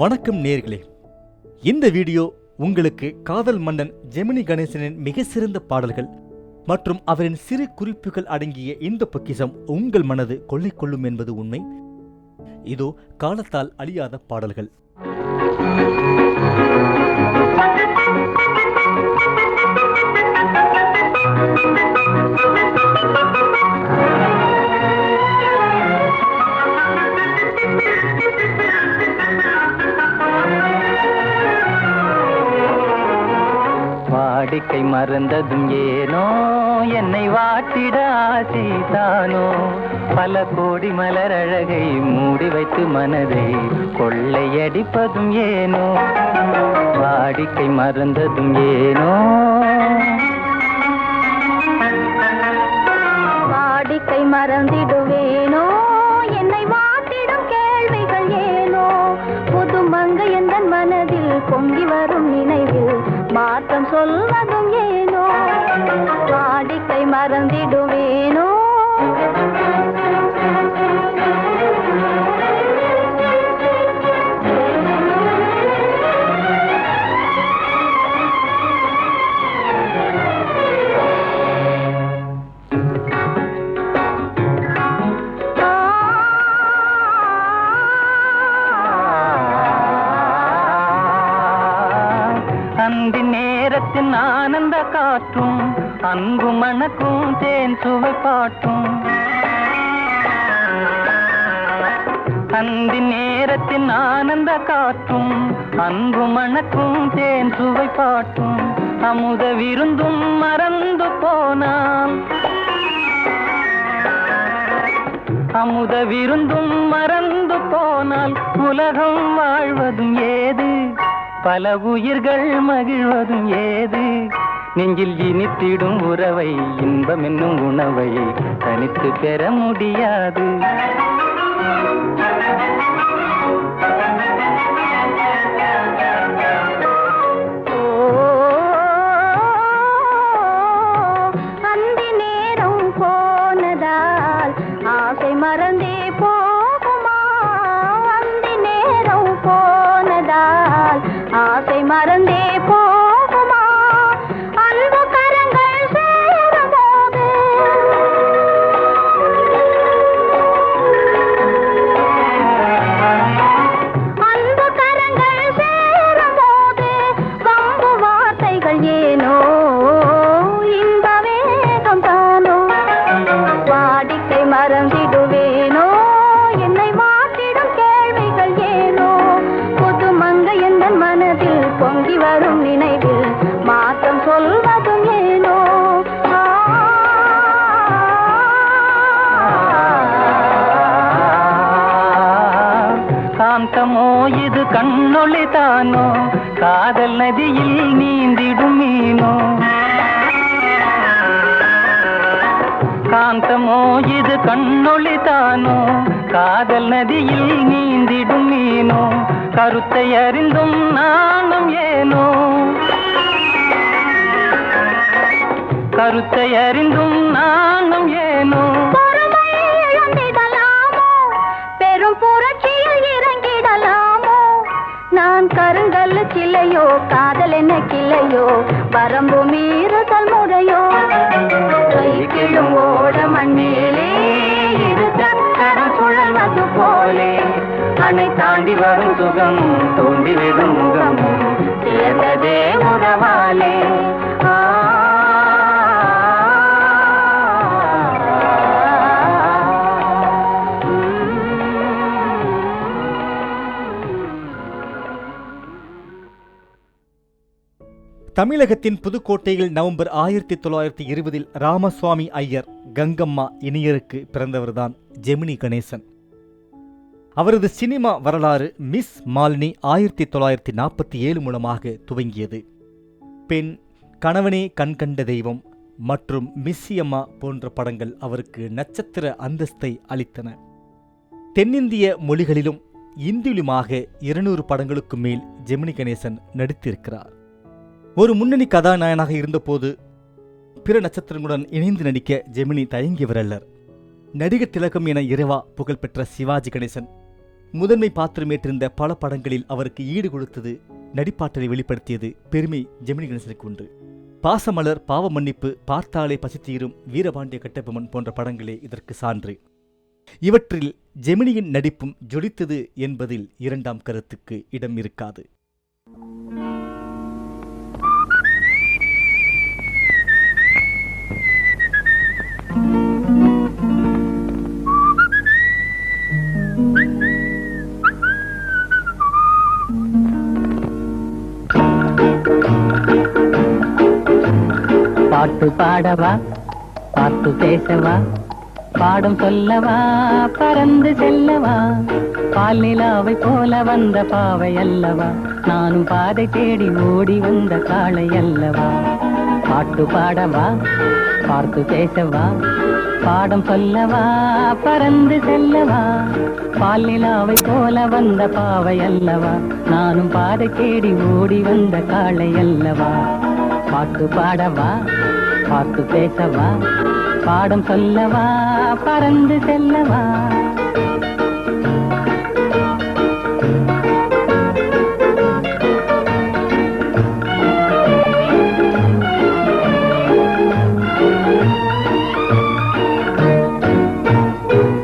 வணக்கம் நேர்களே. இந்த வீடியோ உங்களுக்கு காதல் மன்னன் ஜெமினி கணேசனின் மிக சிறந்த பாடல்கள் மற்றும் அவரின் சிறு குறிப்புகள் அடங்கிய இந்த பொக்கிசம் உங்கள் மனது கொள்ளை கொள்ளும் என்பது உண்மை. இதோ காலத்தால் அழியாத பாடல்கள். வாடிக்கை மறந்ததும் ஏனோ? என்னை வாட்டிட ஆசைதானோ பல கோடி மலர் அழகை மூடி வைத்து மனதை கொள்ளையடிப்பதும் ஏனோ? வாடிக்கை மறந்ததும் ஏனோ? வாடிக்கை மறந்திடுவேனோ? என்னை வாட்டிடும் கேள்விகள் ஏனோ? புது மங்கை எந்த மனதில் பொங்கி வரும் சொல்வதும் ஏனோ? வாடிக்கை மறந்திடுவேன் காற்றும் அன்பு மணக்கும் தேன் சுவை பாட்டும் அமுத விருந்தும் மறந்து போனால் அமுத விருந்தும் மறந்து போனால் உலகம் வாழ்வதும் ஏது? பல உயிர்கள் மகிழ்வதும் ஏது? நெஞ்சில் இனித்திடும் உறவை இன்பம் என்னும் உணவை தனித்து பெற முடியாது. வரும் நினைவில் மாற்றம் சொல்வதும் ஏனோ? காந்தமோ இது கண்ணொளி தானோ? காதல் நதியில் நீந்திடும் மீனோ? காந்தமோ இது கண்ணொளி தானோ? காதல் நதியில் நீந்திடும் மீனோ? கருத்தை அறிந்தும் நானும் ஏ ஏனோ கருத்தை அறிந்தும் நானும் ஏனோ? பெரும் புரட்சியில் இறங்கிடலாமோ? நான் கருங்கல் கிளையோ காதல் என்ன கிளையோ? வரம்பு மீறுதல் முறையோ? கை கிழும் ஓட மண்ணிலே இரு சக்கரம் சுழல்வது போலே. அணை தாண்டி வரும் சுகம் தோண்டி விடும் முகம். சேர்ந்ததே உறவாலே தமிழகத்தின் புதுக்கோட்டையில் நவம்பர் ஆயிரத்தி தொள்ளாயிரத்தி இருபதில் ராமசுவாமி ஐயர் கங்கம்மா இணையருக்கு பிறந்தவர்தான் ஜெமினி கணேசன். அவரது சினிமா வரலாறு மிஸ் மாலினி ஆயிரத்தி தொள்ளாயிரத்தி நாற்பத்தி ஏழு மூலமாக துவங்கியது. பெண் கணவனே கண்கண்ட தெய்வம் மற்றும் மிஸ்ஸியம்மா போன்ற படங்கள் அவருக்கு நட்சத்திர அந்தஸ்தை அளித்தன. தென்னிந்திய மொழிகளிலும் இந்தியிலுமாக இருநூறு படங்களுக்கு மேல் ஜெமினி கணேசன் நடித்திருக்கிறார். ஒரு முன்னணி கதாநாயகனாக இருந்தபோது பிற நட்சத்திரங்களுடன் இணைந்து நடிக்க ஜெமினி தயங்கியவர் அல்லர். நடிகர் திலகம் என இரவா புகழ்பெற்ற சிவாஜி கணேசன் முதன்மை பாத்திரமேற்றிருந்த பல படங்களில் அவருக்கு ஈடு கொடுத்தது நடிப்பாற்றலை வெளிப்படுத்தியது பெருமை ஜெமினி கணேசனுக்கு உண்டு. பாசமலர் பாவ மன்னிப்பு பார்த்தாலே பசித்தீரும் வீரபாண்டிய கட்டபொம்மன் போன்ற படங்களே இதற்கு சான்று. இவற்றில் ஜெமினியின் நடிப்பும் ஜொலித்தது என்பதில் இரண்டாம் கருத்துக்கு இடம் இருக்காது. பாட்டு பாடவா? பாட்டு பேசவா? பாடம் சொல்லவா? பறந்து செல்லவா? பால் நிலாவை போல வந்த பாவை அல்லவா? நானும் பாதை தேடி ஓடி வந்த காளை அல்லவா? பாட்டு பாடவா? பார்த்து பேசவா? பாடம் சொல்லவா? பறந்து செல்லவா? பால் நிலாவை போல வந்த பாவை அல்லவா? நானும் பாதை தேடி ஓடி வந்த காளை அல்லவா? பாட்டு பாடவா? பார்த்து பேசவா? பாடம் சொல்லவா? பறந்து செல்லவா?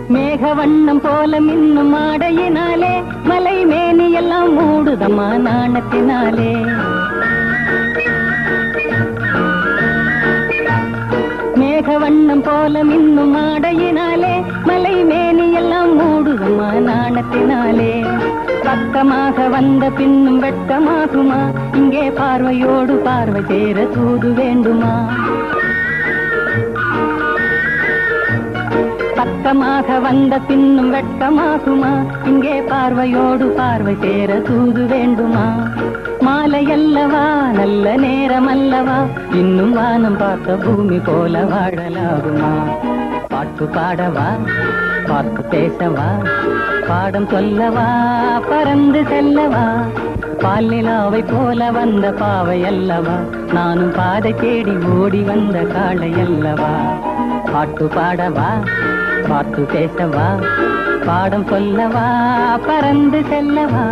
மேக வண்ணம் போல மின்னும் ஆடையினாலே மலை மேனியெல்லாம் மூடுதமா நாணத்தினாலே. வண்ணம் இன்னும் ஆடையினாலே மலை மேனியெல்லாம் மூடுதம்மா நாணத்தினாலே. பக்கமாக வந்த பின்னும் வெட்கமாகுமா? இங்கே பார்வையோடு பார்வை சேர தூது வேண்டுமா? பக்கமாக வந்த பின்னும் வெட்கமாகுமா? இங்கே பார்வையோடு பார்வை சேர தூது வேண்டுமா? மாலை அல்லவா நல்ல நேரம் அல்லவா இன்னும் வானம் பார்த்த பூமி போல வாழலாகுமா? பாட்டு பாடவா பார்த்து பேசவா பாடம் சொல்லவா பறந்து செல்லவா? பால் நிலாவை போல வந்த பாவை அல்லவா? நானும் பாதை தேடி ஓடி வந்த காளை அல்லவா? பாட்டு பாடவா பார்த்து பேசவா பாடம் சொல்லவா பறந்து செல்லவா?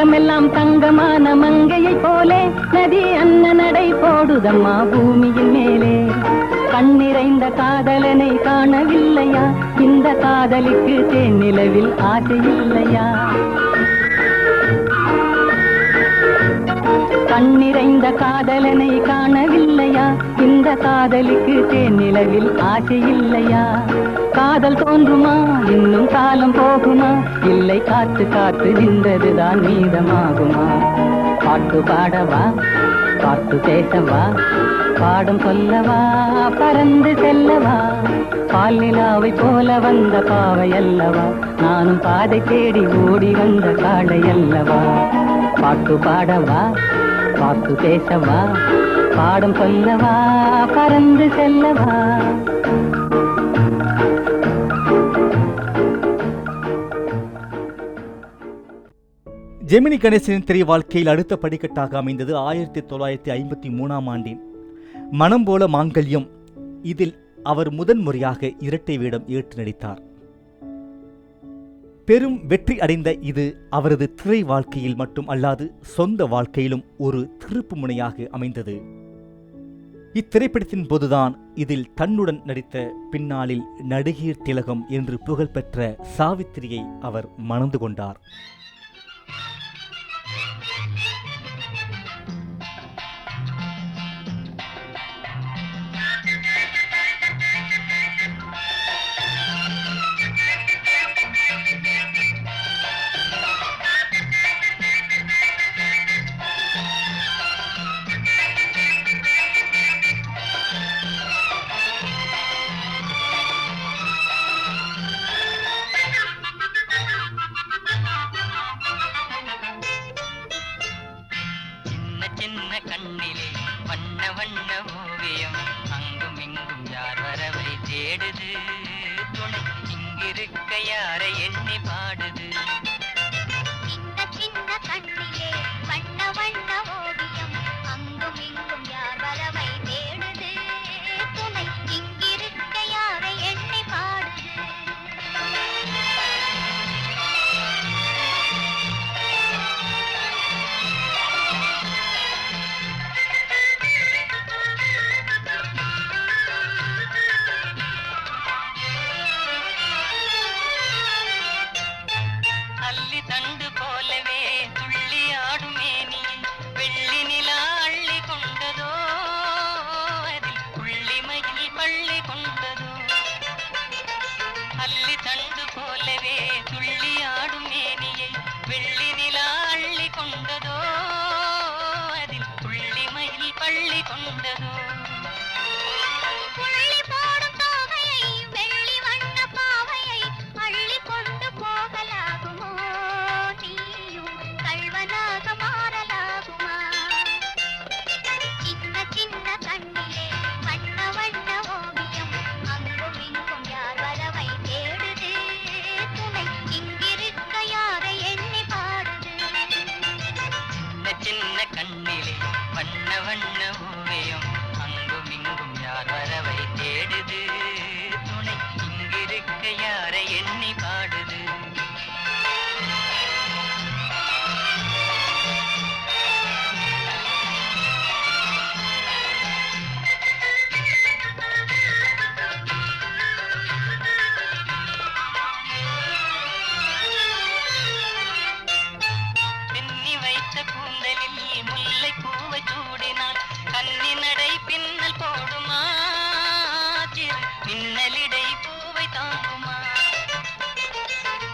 அங்கமெல்லாம் தங்கமான மங்கையை போலே நதி அன்ன நடை போடுதம்மா பூமியின் மேலே. கண்ணிறைந்த காதலனை காணவில்லையா? இந்த காதலிக்கு தேனிலவில் ஆசை இல்லையா? கண்ணிறைந்த காதலனை காணவில்லையா? இந்த காதலுக்கு தேன் நிலவில் ஆசை இல்லையா? காதல் தோன்றுமா? இன்னும் காலம் போகுமா? இல்லை காத்து காத்து நின்றதுதான் மீதமாகுமா? பாட்டு பாடவா? பார்த்து பேசவா? பாடம் சொல்லவா? பறந்து செல்லவா? பால்நிலாவை போல வந்த பாவை அல்லவா? நானும் பாதை தேடி ஓடி வந்த காடை அல்லவா? பாட்டு பாடவா? பார்த்து பேசவா? பாடம் சொல்லவா? பறந்து செல்லவா? ஜெமினி கணேசனின் திரை வாழ்க்கையில் அடுத்த படிக்கட்டாக அமைந்தது ஆயிரத்தி தொள்ளாயிரத்தி ஐம்பத்தி மூணாம் ஆண்டின் மனம் போல மாங்கல்யம். இதில் அவர் முதன்முறையாக இரட்டை வேடம் ஏற்று நடித்தார். பெரும் வெற்றி அடைந்த இது அவரது திரை வாழ்க்கையில் மட்டும் அல்லாது சொந்த வாழ்க்கையிலும் ஒரு திருப்பு முனையாக அமைந்தது. இத்திரைப்படத்தின் போதுதான் இதில் தன்னுடன் நடித்த பின்னாளில் நடிகர் திலகம் என்று புகழ்பெற்ற சாவித்திரியை அவர் மணந்து கொண்டார். கண்ணிலே வண்ண வண்ண ஊவையும் அங்கும் இங்கும் யார் வரவை தேடுது? தாங்குமா?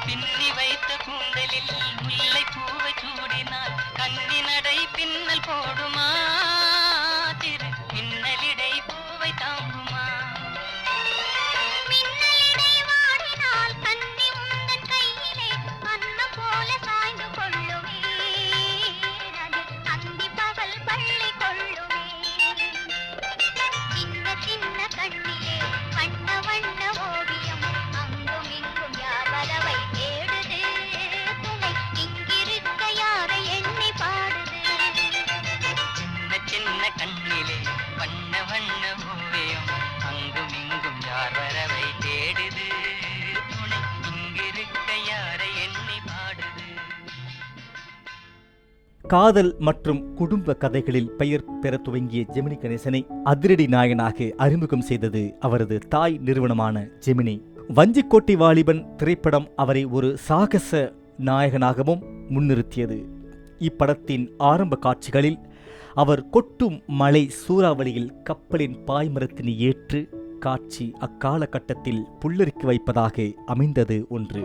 பின்னி வைத்த கூந்தலில் முல்லை பூவை சூடினார் கண்ணினடை பின்னல் காதல் மற்றும் குடும்ப கதைகளில் பெயர் பெற துவங்கிய ஜெமினி கணேசனை அதிரடி நாயனாக அறிமுகம் செய்தது அவரது தாய் நிறுவனமான ஜெமினி. வஞ்சிக்கோட்டி வாலிபன் திரைப்படம் அவரை ஒரு சாகச நாயகனாகவும் முன்னிறுத்தியது. இப்படத்தின் ஆரம்ப காட்சிகளில் அவர் கொட்டும் மலை சூறாவளியில் கப்பலின் பாய்மரத்தினை ஏற்று காட்சி அக்காலகட்டத்தில் புல்லரிக்கு வைப்பதாக அமைந்தது ஒன்று.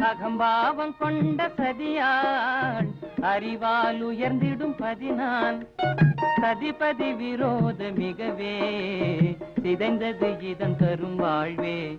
அகம்பாவம் கொண்ட சதியாள் அறிவால் உயர்ந்திடும் பதினான். சதிபதி விரோத மிகவே சிதைந்தது இதன் தரும் வாழ்வே.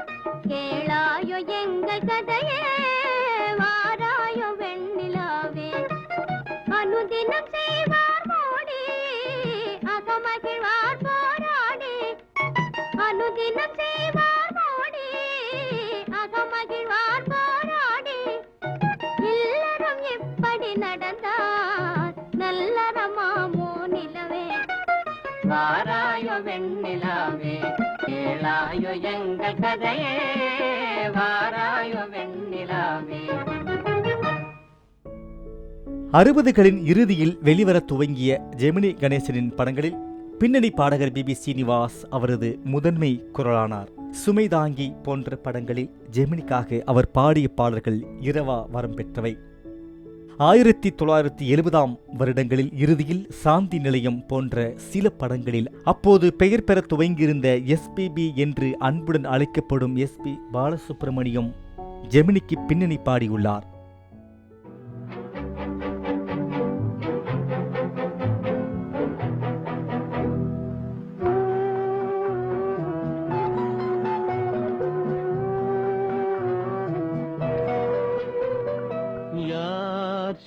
கேளாயோ எங்கள் கதையே வாராயோ வெண்ணிலாவே. அனுதினம் கேளாயோ எங்கள் கதையே வாராயு வெண்ணிலாவே அறுபதுகளின் இறுதியில் வெளிவரத் துவங்கிய ஜெமினி கணேசனின் படங்களில் பின்னணி பாடகர் பிபி சீனிவாஸ் அவரது முதன்மை குரலானார். சுமைதாங்கி போன்ற படங்களில் ஜெமினிக்காக அவர் பாடிய பாடல்கள் இரவா வரம் பெற்றவை. ஆயிரத்தி தொள்ளாயிரத்தி எழுபதாம் வருடங்களில் இறுதியில் சாந்தி நிலையம் போன்ற சில படங்களில் அப்போது பெயர் பெற துவங்கியிருந்த எஸ்பிபி என்று அன்புடன் அழைக்கப்படும் எஸ்பி பாலசுப்ரமணியம் ஜெமினிக்கு பின்னணி பாடியுள்ளார்.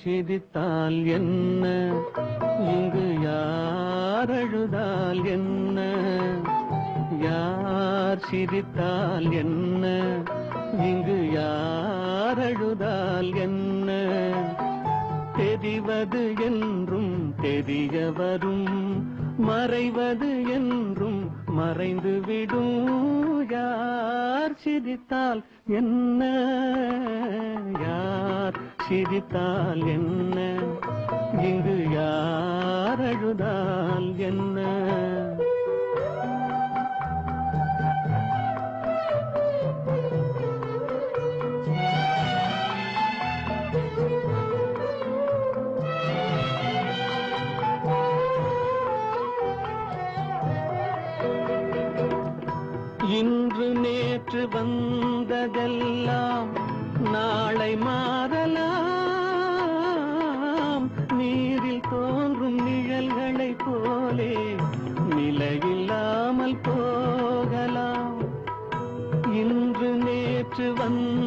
சிரித்தால் என்ன? இங்கு யார் அழுதால் என்ன? யார் சிரித்தால் என்ன? இங்கு யார் அழுதால் என்ன? தெரிவது என்றும் தெரிய வரும் மறைவது என்றும் மறைந்துவிடும். யார் சிரித்தால் என்ன? சிரித்தால் என்ன? இங்கு யார் அழுதால் என்ன? போகலாம். இன்று நேற்று வந்து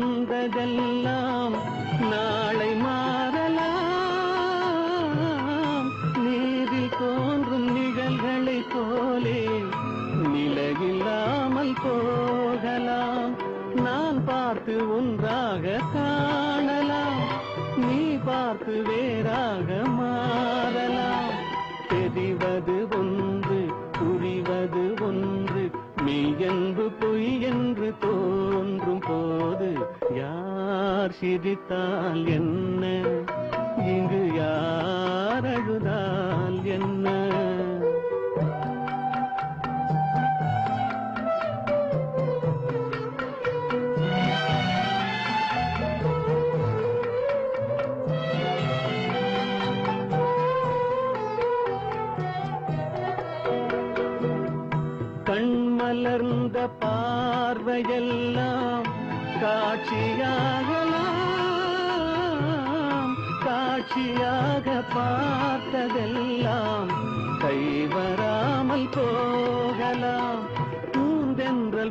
சிரித்தால் என்ன?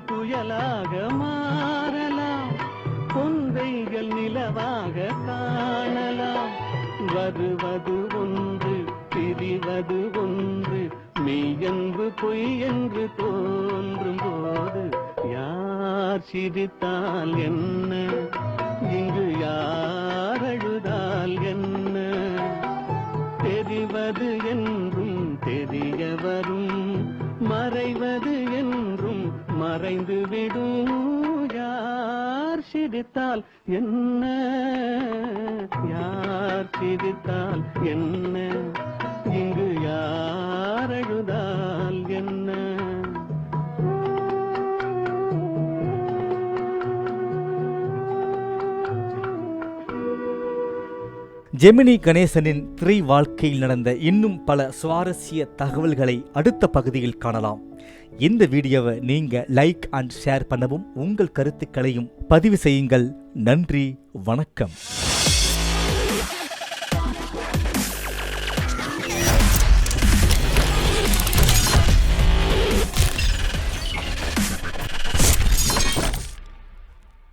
புயலாக மாறலாம். பொந்தைகள் நிலவாக காணலாம். வருவது ஒன்று பிரிவது ஒன்று மெய்யன்பு பொய் என்று தோன்றும் போது யார் சிரித்தால் என்ன? இங்கு யார் மறைந்து விடும் யார் சிரித்தால் என்ன? யார் சிரித்தால் என்ன? இங்கு யார் அழுதால் என்ன? ஜெமினி கணேசனின் திரை வாழ்க்கையில் நடந்த இன்னும் பல சுவாரஸ்ய தகவல்களை அடுத்த பகுதியில் காணலாம். இந்த வீடியோவை நீங்க லைக் அண்ட் ஷேர் பண்ணவும் உங்கள் கருத்துக்களையும் பதிவு செய்யுங்கள். நன்றி வணக்கம்.